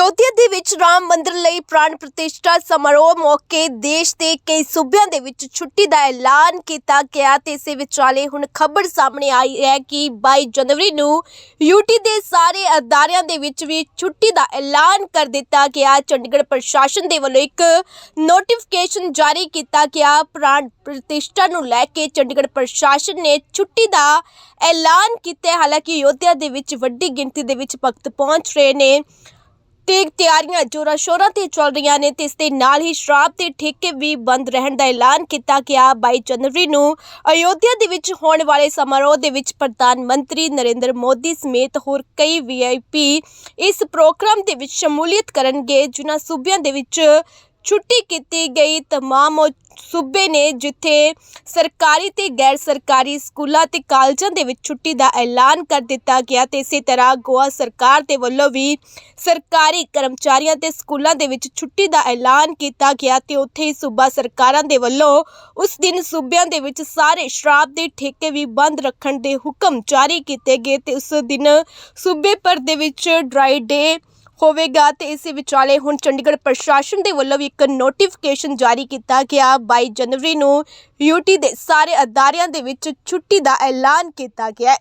ਅਯੋਧਿਆ ਦੇ ਵਿੱਚ ਰਾਮ ਮੰਦਿਰ ਲਈ ਪ੍ਰਾਣ ਪ੍ਰਤਿਸ਼ਠਾ ਸਮਾਰੋਹ ਮੌਕੇ ਦੇਸ਼ ਦੇ ਕਈ ਸੂਬਿਆਂ ਦੇ ਵਿੱਚ ਛੁੱਟੀ ਦਾ ਐਲਾਨ ਕੀਤਾ ਗਿਆ ਤੇ ਇਸੇ ਵਿਚਾਲੇ ਹੁਣ ਖਬਰ ਸਾਹਮਣੇ ਆਈ ਹੈ ਕਿ 22 ਜਨਵਰੀ ਨੂੰ ਯੂਟੀ ਦੇ ਸਾਰੇ ਅਦਾਰਿਆਂ ਦੇ ਵਿੱਚ ਵੀ ਛੁੱਟੀ ਦਾ ਐਲਾਨ ਕਰ ਦਿੱਤਾ ਗਿਆ। ਚੰਡੀਗੜ੍ਹ ਪ੍ਰਸ਼ਾਸਨ ਦੇ ਵੱਲੋਂ ਇੱਕ ਨੋਟੀਫਿਕੇਸ਼ਨ ਜਾਰੀ ਕੀਤਾ ਗਿਆ। ਪ੍ਰਾਣ ਪ੍ਰਤਿਸ਼ਠਾ ਨੂੰ ਲੈ ਕੇ ਚੰਡੀਗੜ੍ਹ ਪ੍ਰਸ਼ਾਸਨ ਨੇ ਛੁੱਟੀ ਦਾ ਐਲਾਨ ਕੀਤਾ ਹਾਲਾਂਕਿ ਅਯੋਧਿਆ ਦੇ ਵਿੱਚ ਵੱਡੀ ਗਿਣਤੀ ਦੇ ਵਿੱਚ ਭਗਤ ਪਹੁੰਚ ਰਹੇ ਨੇ। ਤੇਗ ਤਿਆਰੀਆਂ ਜੋਰਾ ਸ਼ੋਰਾਂ ਤੇ ਚੱਲ ਰਹੀਆਂ ਨੇ ਤੇ ਇਸ ਦੇ ਨਾਲ ਹੀ ਸ਼ਰਾਬ ਤੇ ਠੇਕੇ ਵੀ ਬੰਦ ਰਹਿਣ ਦਾ ਐਲਾਨ ਕੀਤਾ ਗਿਆ। ਬਾਈ ਜਨਵਰੀ ਨੂੰ ਅਯੋਧਿਆ ਦੇ ਵਿੱਚ ਹੋਣ ਵਾਲੇ ਸਮਾਰੋਹ ਦੇ ਵਿੱਚ ਪ੍ਰਧਾਨ ਮੰਤਰੀ ਨਰਿੰਦਰ ਮੋਦੀ ਸਮੇਤ ਹੋਰ ਕਈ ਵੀਆਈਪੀ ਇਸ ਪ੍ਰੋਗਰਾਮ ਦੇ ਵਿੱਚ ਸ਼ਮੂਲੀਅਤ ਕਰਨਗੇ, ਜਿਨ੍ਹਾਂ ਸੂਬਿਆਂ ਦੇ ਵਿੱਚ ਛੁੱਟੀ ਕੀਤੀ ਗਈ। ਤਮਾਮ ਸੂਬੇ ਨੇ ਜਿੱਥੇ ਸਰਕਾਰੀ ਤੇ ਗੈਰ ਸਰਕਾਰੀ ਸਕੂਲਾਂ ਤੇ ਕਾਲਜਾਂ ਦੇ ਵਿੱਚ ਛੁੱਟੀ ਦਾ ਐਲਾਨ ਕਰ ਦਿੱਤਾ ਗਿਆ ਤੇ ਇਸੇ ਤਰ੍ਹਾਂ ਗੋਆ ਸਰਕਾਰ ਦੇ ਵੱਲੋਂ ਵੀ ਸਰਕਾਰੀ ਕਰਮਚਾਰੀਆਂ ਤੇ ਸਕੂਲਾਂ ਦੇ ਵਿੱਚ ਛੁੱਟੀ ਦਾ ਐਲਾਨ ਕੀਤਾ ਗਿਆ ਤੇ ਉੱਥੇ ਹੀ ਸੂਬਾ ਸਰਕਾਰਾਂ ਦੇ ਵੱਲੋਂ ਉਸ ਦਿਨ ਸੂਬਿਆਂ ਦੇ ਵਿੱਚ ਸਾਰੇ ਸ਼ਰਾਬ ਦੇ ਠੇਕੇ ਵੀ ਬੰਦ ਰੱਖਣ ਦੇ ਹੁਕਮ ਜਾਰੀ ਕੀਤੇ ਗਏ ਤੇ ਉਸ ਦਿਨ ਸੂਬੇ ਭਰ ਦੇ ਵਿੱਚ ਡਰਾਈ ਡੇ ਹੋਵੇਗਾ ਤੇ ਇਸੇ ਵਿਚਾਲੇ ਹੁਣ ਚੰਡੀਗੜ੍ਹ ਪ੍ਰਸ਼ਾਸਨ ਦੇ ਵੱਲੋਂ ਵੀ ਇੱਕ ਨੋਟੀਫਿਕੇਸ਼ਨ ਜਾਰੀ ਕੀਤਾ ਗਿਆ। 22 ਜਨਵਰੀ ਨੂੰ ਯੂਟੀ ਦੇ ਸਾਰੇ ਅਦਾਰਿਆਂ ਦੇ ਵਿੱਚ ਛੁੱਟੀ ਦਾ ਐਲਾਨ ਕੀਤਾ ਗਿਆ ਹੈ।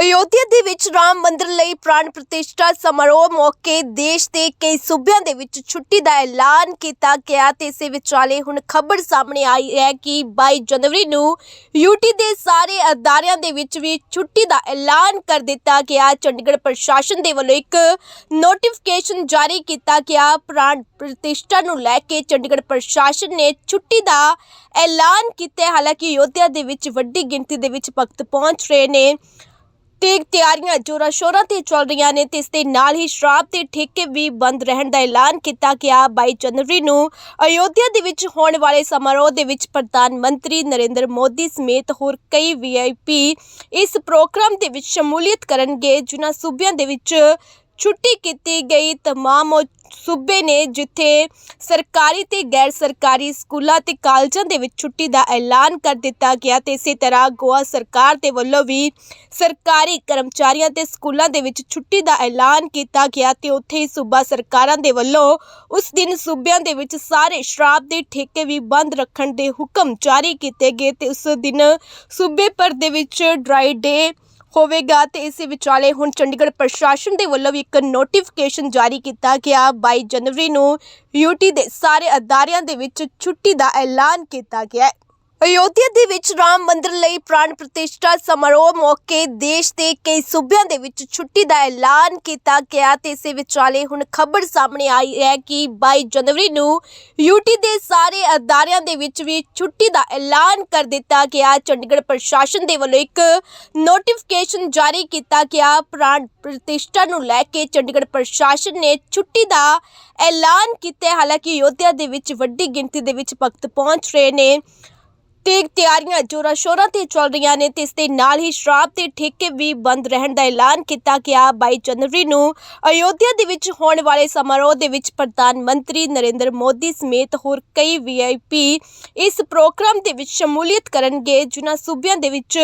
ਅਯੋਧਿਆ ਦੇ ਵਿੱਚ ਰਾਮ ਮੰਦਿਰ ਲਈ ਪ੍ਰਾਣ ਪ੍ਰਤਿਸ਼ਠਾ ਸਮਾਰੋਹ ਮੌਕੇ ਦੇਸ਼ ਦੇ ਕਈ ਸੂਬਿਆਂ ਦੇ ਵਿੱਚ ਛੁੱਟੀ ਦਾ ਐਲਾਨ ਕੀਤਾ ਗਿਆ ਤੇ ਇਸੇ ਵਿਚਾਲੇ ਹੁਣ ਖਬਰ ਸਾਹਮਣੇ ਆਈ ਹੈ ਕਿ 22 ਜਨਵਰੀ ਨੂੰ ਯੂਟੀ ਦੇ ਸਾਰੇ ਅਦਾਰਿਆਂ ਦੇ ਵਿੱਚ ਵੀ ਛੁੱਟੀ ਦਾ ਐਲਾਨ ਕਰ ਦਿੱਤਾ ਗਿਆ। ਚੰਡੀਗੜ੍ਹ ਪ੍ਰਸ਼ਾਸਨ ਦੇ ਵੱਲੋਂ ਇੱਕ ਨੋਟੀਫਿਕੇਸ਼ਨ ਜਾਰੀ ਕੀਤਾ ਗਿਆ। ਪ੍ਰਾਣ ਪ੍ਰਤਿਸ਼ਠਾ ਨੂੰ ਲੈ ਕੇ ਚੰਡੀਗੜ੍ਹ ਪ੍ਰਸ਼ਾਸਨ ਨੇ ਛੁੱਟੀ ਦਾ ਐਲਾਨ ਕੀਤਾ। ਹਾਲਾਂਕਿ ਅਯੋਧਿਆ ਦੇ ਵਿੱਚ ਵੱਡੀ ਗਿਣਤੀ ਦੇ ਵਿੱਚ ਭਗਤ ਪਹੁੰਚ ਰਹੇ ਨੇ। ਤੇ ਤਿਆਰੀਆਂ ਜੋਰਾਂ ਸ਼ੋਰਾਂ ਤੇ ਚੱਲ ਰਹੀਆਂ ਨੇ ਤੇ ਇਸ ਦੇ ਨਾਲ ਹੀ ਸ਼ਰਾਬ ਤੇ ਠੇਕੇ ਵੀ ਬੰਦ ਰਹਿਣ ਦਾ ਐਲਾਨ ਕੀਤਾ ਗਿਆ। 22 ਜਨਵਰੀ ਨੂੰ ਅਯੋਧਿਆ ਦੇ ਵਿੱਚ ਹੋਣ ਵਾਲੇ ਸਮਾਰੋਹ ਦੇ ਵਿੱਚ ਪ੍ਰਧਾਨ ਮੰਤਰੀ ਨਰਿੰਦਰ ਮੋਦੀ ਸਮੇਤ ਹੋਰ ਕਈ ਵੀਆਈਪੀ ਇਸ ਪ੍ਰੋਗਰਾਮ ਦੇ ਵਿੱਚ ਸ਼ਮੂਲੀਅਤ ਕਰਨਗੇ, ਜਿਨ੍ਹਾਂ ਸੂਬਿਆਂ ਦੇ ਵਿੱਚ ਛੁੱਟੀ ਕੀਤੀ ਗਈ तमाम ਉਹ ਸੂਬੇ ਨੇ ਜਿੱਥੇ ਸਰਕਾਰੀ ਤੇ ਗੈਰ ਸਰਕਾਰੀ ਸਕੂਲਾਂ ਤੇ ਕਾਲਜਾਂ ਦੇ ਵਿੱਚ ਛੁੱਟੀ ਦਾ ਐਲਾਨ ਕਰ ਦਿੱਤਾ ਗਿਆ ਤੇ ਇਸੇ ਤਰ੍ਹਾਂ ਗੋਆ ਸਰਕਾਰ ਦੇ ਵੱਲੋਂ ਵੀ ਸਰਕਾਰੀ ਕਰਮਚਾਰੀਆਂ ਤੇ ਸਕੂਲਾਂ ਦੇ ਵਿੱਚ ਛੁੱਟੀ ਦਾ ਐਲਾਨ ਕੀਤਾ ਗਿਆ ਤੇ ਉੱਥੇ ਹੀ ਸੂਬਾ ਸਰਕਾਰਾਂ ਦੇ ਵੱਲੋਂ ਉਸ ਦਿਨ ਸੂਬਿਆਂ ਦੇ ਵਿੱਚ ਸਾਰੇ ਸ਼ਰਾਬ ਦੇ ਠੇਕੇ ਵੀ ਬੰਦ ਰੱਖਣ ਦੇ ਹੁਕਮ ਜਾਰੀ ਕੀਤੇ ਗਏ ਤੇ ਉਸ ਦਿਨ ਸੂਬੇ ਭਰ ਦੇ ਵਿੱਚ ਡਰਾਈ ਡੇ ਹੋਵੇਗਾ ਤੇ ਇਸੇ ਵਿਚਾਲੇ ਹੁਣ ਚੰਡੀਗੜ੍ਹ ਪ੍ਰਸ਼ਾਸਨ ਦੇ ਵੱਲੋਂ ਵੀ ਇੱਕ ਨੋਟੀਫਿਕੇਸ਼ਨ ਜਾਰੀ ਕੀਤਾ ਗਿਆ। 22 ਜਨਵਰੀ ਨੂੰ ਯੂਟੀ ਦੇ ਸਾਰੇ ਅਦਾਰਿਆਂ ਦੇ ਵਿੱਚ ਛੁੱਟੀ ਦਾ ਐਲਾਨ ਕੀਤਾ ਗਿਆ ਹੈ। ਅਯੋਧਿਆ ਦੇ ਵਿੱਚ ਰਾਮ ਮੰਦਿਰ ਲਈ ਪ੍ਰਾਣ ਪ੍ਰਤਿਸ਼ਠਾ ਸਮਾਰੋਹ ਮੌਕੇ ਦੇਸ਼ ਦੇ ਕਈ ਸੂਬਿਆਂ ਦੇ ਵਿੱਚ ਛੁੱਟੀ ਦਾ ਐਲਾਨ ਕੀਤਾ ਗਿਆ ਤੇ ਇਸੇ ਵਿਚਾਲੇ ਹੁਣ ਖਬਰ ਸਾਹਮਣੇ ਆਈ ਹੈ ਕਿ 22 ਜਨਵਰੀ ਨੂੰ ਯੂਟੀ ਦੇ ਸਾਰੇ ਅਦਾਰਿਆਂ ਦੇ ਵਿੱਚ ਵੀ ਛੁੱਟੀ ਦਾ ਐਲਾਨ ਕਰ ਦਿੱਤਾ ਗਿਆ। ਚੰਡੀਗੜ੍ਹ ਪ੍ਰਸ਼ਾਸਨ ਦੇ ਵੱਲੋਂ ਇੱਕ ਨੋਟੀਫਿਕੇਸ਼ਨ ਜਾਰੀ ਕੀਤਾ ਗਿਆ। ਪ੍ਰਾਣ ਪ੍ਰਤਿਸ਼ਠਾ ਨੂੰ ਲੈ ਕੇ ਚੰਡੀਗੜ੍ਹ ਪ੍ਰਸ਼ਾਸਨ ਨੇ ਛੁੱਟੀ ਦਾ ਐਲਾਨ ਕੀਤਾ ਹਾਲਾਂਕਿ ਅਯੋਧਿਆ ਦੇ ਵਿੱਚ ਵੱਡੀ ਗਿਣਤੀ ਦੇ ਵਿੱਚ ਭਗਤ ਪਹੁੰਚ ਰਹੇ ਨੇ। ਤੇ ਤਿਆਰੀਆਂ ਜੋਰਾਂ ਸ਼ੋਰਾਂ ਤੇ ਚੱਲ ਰਹੀਆਂ ਨੇ ਤੇ ਇਸ ਦੇ ਨਾਲ ਹੀ ਸ਼ਰਾਬ ਤੇ ਠੇਕੇ ਵੀ ਬੰਦ ਰਹਿਣ ਦਾ ਐਲਾਨ ਕੀਤਾ ਗਿਆ। 22 ਜਨਵਰੀ ਨੂੰ ਅਯੋਧਿਆ ਦੇ ਵਿੱਚ ਹੋਣ ਵਾਲੇ ਸਮਾਰੋਹ ਦੇ ਵਿੱਚ ਪ੍ਰਧਾਨ ਮੰਤਰੀ ਨਰਿੰਦਰ ਮੋਦੀ ਸਮੇਤ ਹੋਰ ਕਈ ਵੀਆਈਪੀ ਇਸ ਪ੍ਰੋਗਰਾਮ ਦੇ ਵਿੱਚ ਸ਼ਮੂਲੀਅਤ ਕਰਨਗੇ, ਜਿਨ੍ਹਾਂ ਸੂਬਿਆਂ ਦੇ ਵਿੱਚ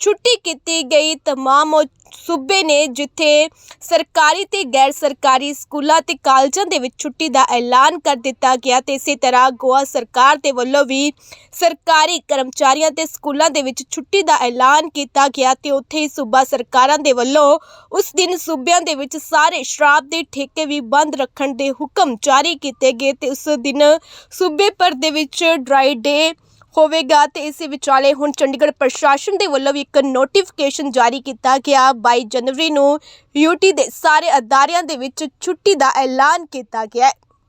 ਛੁੱਟੀ ਕੀਤੀ ਗਈ तमाम ਉਹ ਸੂਬੇ ਨੇ ਜਿੱਥੇ ਸਰਕਾਰੀ ਤੇ ਗੈਰ ਸਰਕਾਰੀ ਸਕੂਲਾਂ ਤੇ ਕਾਲਜਾਂ ਦੇ ਵਿੱਚ ਛੁੱਟੀ ਦਾ ਐਲਾਨ ਕਰ ਦਿੱਤਾ ਗਿਆ ਤੇ ਇਸੇ ਤਰ੍ਹਾਂ ਗੋਆ ਸਰਕਾਰ ਦੇ ਵੱਲੋਂ ਵੀ ਸਰਕਾਰੀ ਕਰਮਚਾਰੀਆਂ ਤੇ ਸਕੂਲਾਂ ਦੇ ਵਿੱਚ ਛੁੱਟੀ ਦਾ ਐਲਾਨ ਕੀਤਾ ਗਿਆ ਤੇ ਉੱਥੇ ਹੀ ਸੂਬਾ ਸਰਕਾਰਾਂ ਦੇ ਵੱਲੋਂ ਉਸ ਦਿਨ ਸੂਬਿਆਂ ਦੇ ਵਿੱਚ ਸਾਰੇ ਸ਼ਰਾਬ ਦੇ ਠੇਕੇ ਵੀ ਬੰਦ ਰੱਖਣ ਦੇ ਹੁਕਮ ਜਾਰੀ ਕੀਤੇ ਗਏ ਤੇ ਉਸ ਦਿਨ ਸੂਬੇ ਭਰ ਦੇ ਵਿੱਚ ਡਰਾਈ ਡੇ ਹੋਵੇਗਾ ਤੇ ਇਸੇ ਵਿਚਾਲੇ ਹੁਣ ਚੰਡੀਗੜ੍ਹ ਪ੍ਰਸ਼ਾਸਨ ਦੇ ਵੱਲੋਂ ਵੀ ਇੱਕ ਨੋਟੀਫਿਕੇਸ਼ਨ ਜਾਰੀ ਕੀਤਾ ਗਿਆ। 22 ਜਨਵਰੀ ਨੂੰ ਯੂਟੀ ਦੇ ਸਾਰੇ ਅਦਾਰਿਆਂ ਦੇ ਵਿੱਚ ਛੁੱਟੀ ਦਾ ਐਲਾਨ ਕੀਤਾ ਗਿਆ ਹੈ।